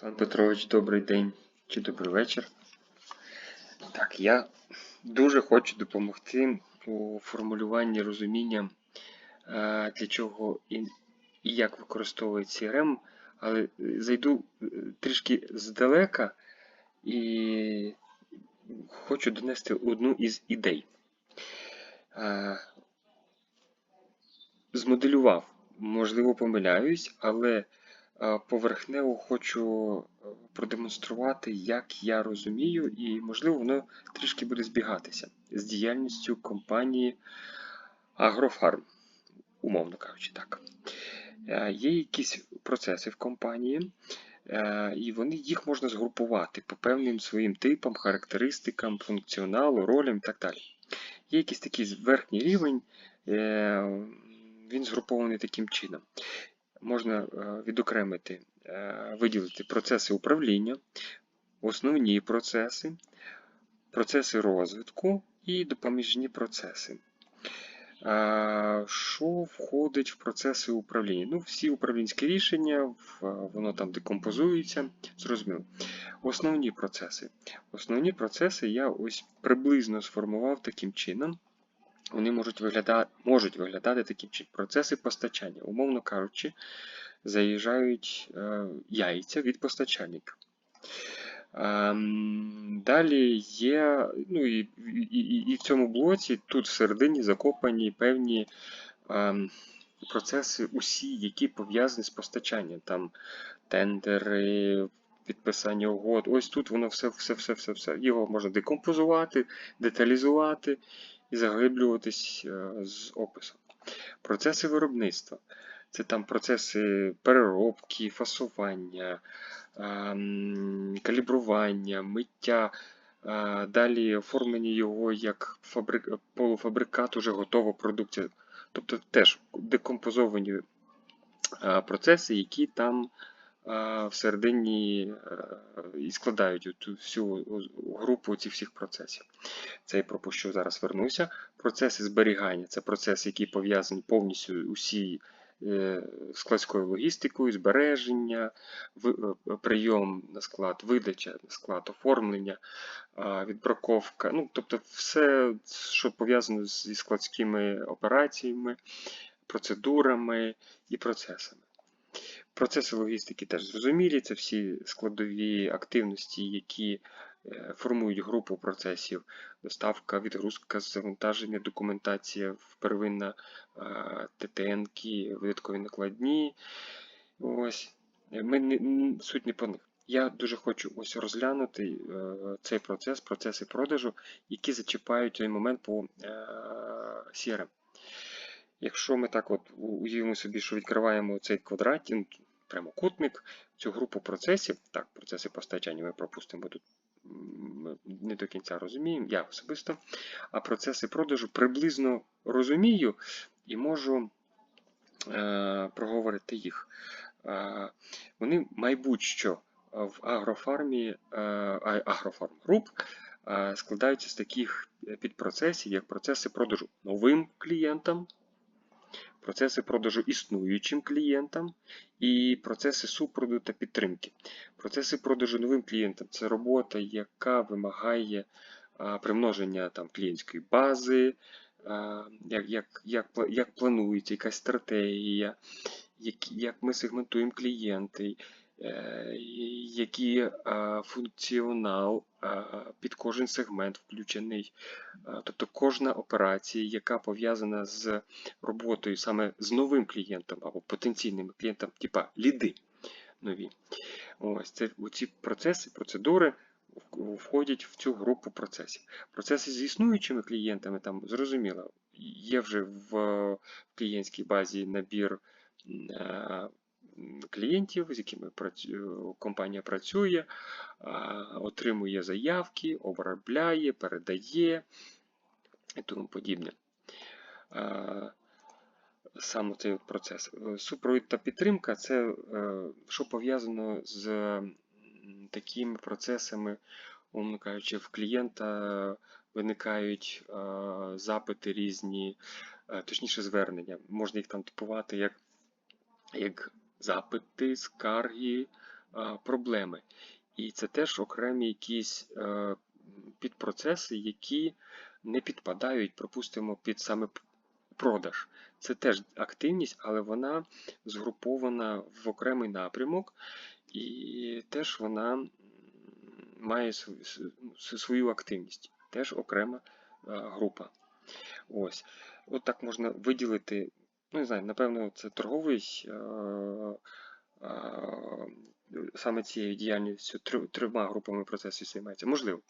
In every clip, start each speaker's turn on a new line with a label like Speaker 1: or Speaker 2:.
Speaker 1: Руслан Петрович, добрий день чи добрий вечір. Так, я дуже хочу допомогти у формулюванні розуміння, е, для чого і, як використовують CRM, але зайду е, трішки здалека і хочу донести одну із ідей. Е, Змоделював, можливо, помиляюсь, але поверхнево хочу е, продемонструвати, як я розумію, і, можливо, воно трішки буде збігатися з діяльністю компанії Агрофарм, умовно кажучи, так. Е, Є якісь процеси в компанії, е, і вони їх можна згрупувати по певним своїм типам, характеристикам, функціоналу, ролям і так далі. Є якийсь такий верхній рівень, е, він згрупований таким чином. Можна е, відокремити, е, виділити процеси управління, основні процеси, процеси розвитку і допоміжні процеси. Що входить в процеси управління? Ну, всі управлінські рішення, воно там декомпозується, зрозуміло. Основні процеси. Основні процеси я ось приблизно сформував таким чином. Вони можуть виглядати, можуть виглядати чином. Процеси постачання, умовно кажучи, заїжджають е, яйця від постачальника. Ем, Далі є, ну і, і, і, і в цьому блоці тут всередині закопані певні ем, процеси, усі, які пов'язані з постачанням. Там тендери, підписання угод. Ось тут воно все, все, все, все, все. Його можна декомпозувати, деталізувати і заглиблюватись е, з описом. Процеси виробництва. Це там процеси переробки, фасування, ем, калібрування, миття, е, далі оформлення його як фабрик... полуфабрикат, уже готова продукція. Тобто теж декомпозовані е, процеси, які там е, всередині е, і складають цю всю групу цих всіх процесів. Це я пропущу зараз вернуся. Процеси зберігання це процеси, які пов'язані повністю усі е, складською логістикою, збереження, е, прийом на склад, видача на склад, оформлення, відбраковка. Ну, тобто все, що пов'язано зі складськими операціями, процедурами і процесами. Процеси логістики теж зрозумілі, це всі складові активності, які е, формують групу процесів, доставка, відгрузка, завантаження, документація, первинна е, ТТН, видаткові накладні. Ось. Ми не, суть не по них. Я дуже хочу ось розглянути е, цей процес, процеси продажу, які зачіпають той момент по CRM. Якщо ми так от уявимо собі, що відкриваємо цей квадрат, ну, прямокутник, цю групу процесів, так, процеси постачання ми пропустимо, тут ми не до кінця розуміємо, я особисто, а процеси продажу приблизно розумію і можу е, проговорити їх. Е, вони, майбуть що в агрофармі, е, агрофарм груп е, складаються з таких підпроцесів, як процеси продажу новим клієнтам, процеси продажу існуючим клієнтам і процеси супроводу та підтримки. Процеси продажу новим клієнтам це робота, яка вимагає примноження там, клієнтської бази, як, як, як, як планується, якась стратегія, як, як ми сегментуємо клієнти, е, який функціонал під кожен сегмент включений. Тобто кожна операція, яка пов'язана з роботою саме з новим клієнтом або потенційними клієнтами, типа ліди нові. Ось це ці процеси, процедури входять в цю групу процесів. Процеси з існуючими клієнтами там зрозуміло, є вже в клієнтській базі набір е, клієнтів, з якими працю- компанія працює, отримує заявки, обробляє, передає і тому подібне. Е, Саме цей процес. Е, Супровід та підтримка це е, що пов'язано з такими процесами, умовно кажучи, в клієнта виникають е, запити різні, е, точніше звернення. Можна їх там типувати як, як запити, скарги, проблеми. І це теж окремі якісь е, підпроцеси, які не підпадають, припустимо, під саме продаж. Це теж активність, але вона згрупована в окремий напрямок, і теж вона має свою активність. Теж окрема е, група. Ось. От так можна виділити, ну не знаю, напевно, це торговий. е, е, Саме цією діяльністю трьома групами процесів займається. Можливо,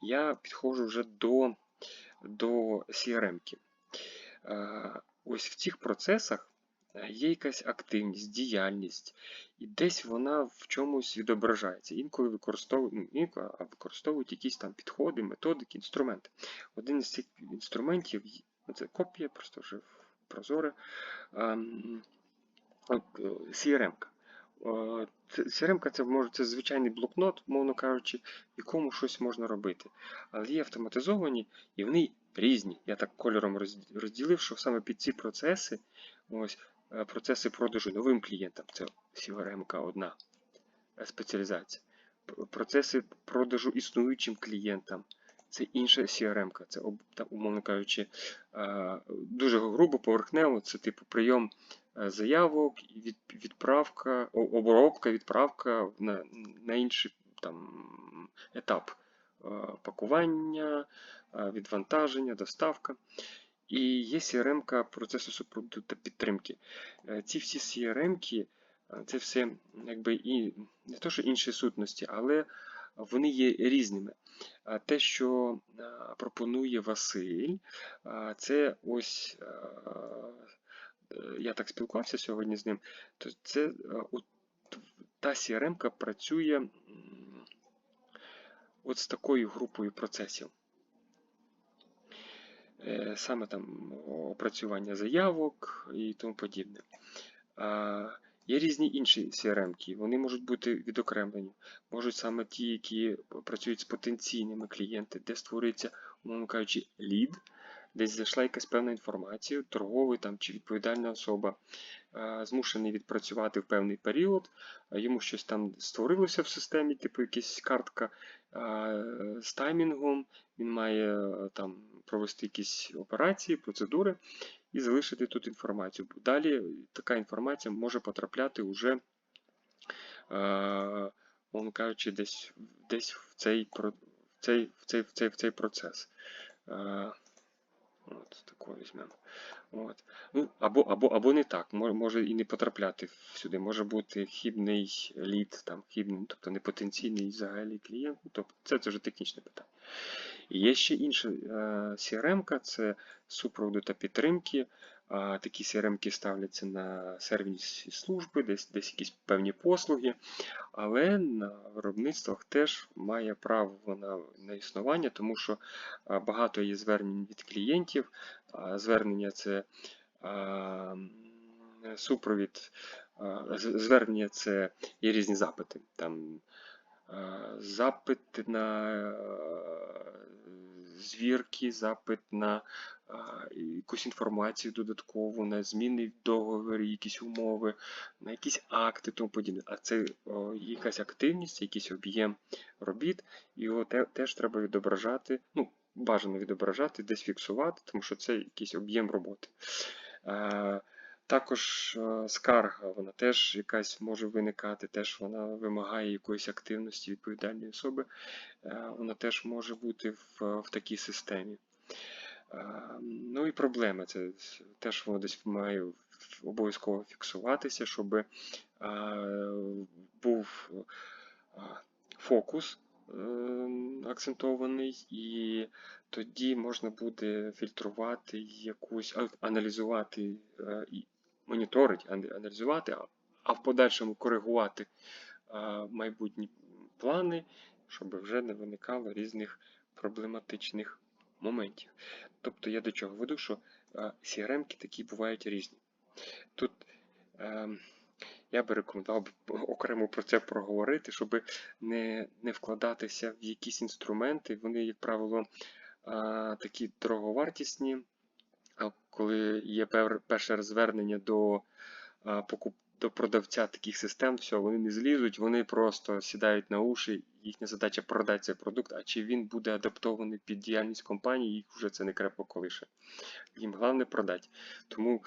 Speaker 1: я підходжу вже до, до CRM-ки. Е, Ось в цих процесах є якась активність, діяльність, і десь вона в чомусь відображається. Інколи використовують, ну, а використовують якісь там підходи, методики, інструменти. Один із цих інструментів ну, це копія, просто вже прозоре. ем, е, CRM-ка. Е, це- CRM-ка це може це звичайний блокнот, мовно кажучи, в якому щось можна робити. Але є автоматизовані і вони різні. Я так кольором розділив, що саме під ці процеси, ось е, процеси продажу новим клієнтам, це CRM-ка одна е, спеціалізація. Процеси продажу існуючим клієнтам. Це інша CRM-ка, це об- умовно кажучи, дуже грубо поверхнево, це типу прийом е, заявок, відправка, обробка, відправка на, на інший там, етап е, пакування, е, відвантаження, доставка. І є CRM-ка процесу супроводу та підтримки. Ці всі CRM-ки, е, це все якби і не то, що інші сутності, але вони є різними. Те, що пропонує Василь, це ось я так спілкувався сьогодні з ним, то це та CRM-ка працює от з такою групою процесів. Е, Саме там опрацювання заявок і тому подібне. Є різні інші CRM-ки, вони можуть бути відокремлені. Можуть саме ті, які працюють з потенційними клієнтами, де створюється, умовно кажучи, лід, десь зайшла якась певна інформація, торговий там, чи відповідальна особа змушений відпрацювати в певний період, йому щось там створилося в системі, типу якась картка з таймінгом, він має там провести якісь операції, процедури і залишити тут інформацію. Далі така інформація може потрапляти уже, е, мовно кажучи, десь, десь в, цей, в, цей, в, цей, в, цей, в цей процес. Е, От, таку візьмемо. От. Ну, або, або, або не так, може, і не потрапляти сюди. Може бути хібний лід, там, хібний, тобто не потенційний взагалі клієнт. Ну, Тобто це, це вже технічне питання. І є ще інша е, CRM-ка, це супроводу та підтримки. Такі CRM-ки ставляться на сервісні служби, десь, десь якісь певні послуги, але на виробництвах теж має право на, на існування, тому що багато є звернень від клієнтів. Звернення це супровід, звернення це є різні запити. Там Е, запит на е, звірки, запит на е, якусь інформацію додаткову, на зміни в договорі, якісь умови, на якісь акти тому подібне. А це якась активність, якийсь об'єм робіт, і його те- теж треба відображати. Ну, бажано відображати, десь фіксувати, тому що це якийсь об'єм роботи. Також е, скарга, вона теж якась може виникати, теж вона вимагає якоїсь активності відповідальної особи. Е, Вона теж може бути в, в такій системі. Е, Ну і проблеми. Це теж воно десь має обов'язково фіксуватися, щоб був фокус акцентований, і тоді можна буде фільтрувати якусь, аналізувати моніторити, ан- аналізувати, а- в подальшому коригувати майбутні плани, щоб вже не виникало різних проблематичних моментів. Тобто я до чого веду, що CRM-ки такі бувають різні. Тут я би рекомендував окремо про це проговорити, щоб не, не вкладатися в якісь інструменти. Вони, як правило, такі дороговартісні. Коли є перше звернення до до продавця таких систем, все, вони не злізуть, вони просто сідають на уші, їхня задача продати цей продукт, а чи він буде адаптований під діяльність компанії, їх вже це не крепко колише. Їм головне продати. Тому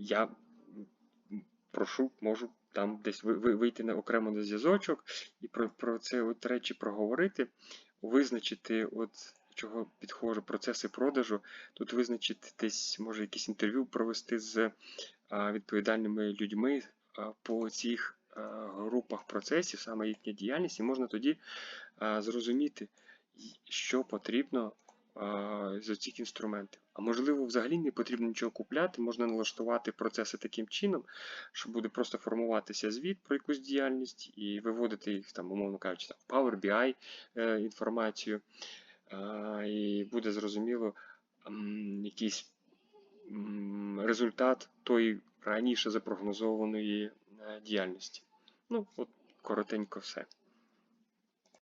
Speaker 1: я прошу, можу там десь ви- ви- вийти на окремо на зв'язочок і про, про це от речі проговорити, визначити, от чого підходжу, процеси продажу. Тут визначити десь, може, якесь інтерв'ю провести з відповідальними людьми по цих групах процесів, саме їхня діяльність, і можна тоді зрозуміти, що потрібно з цих інструментів. А можливо, взагалі не потрібно нічого купляти, можна налаштувати процеси таким чином, що буде просто формуватися звіт про якусь діяльність і виводити їх там, умовно кажучи, там, Power BI е, інформацію, і буде зрозуміло якийсь результат тої раніше запрогнозованої е, діяльності. Ну, от коротенько все.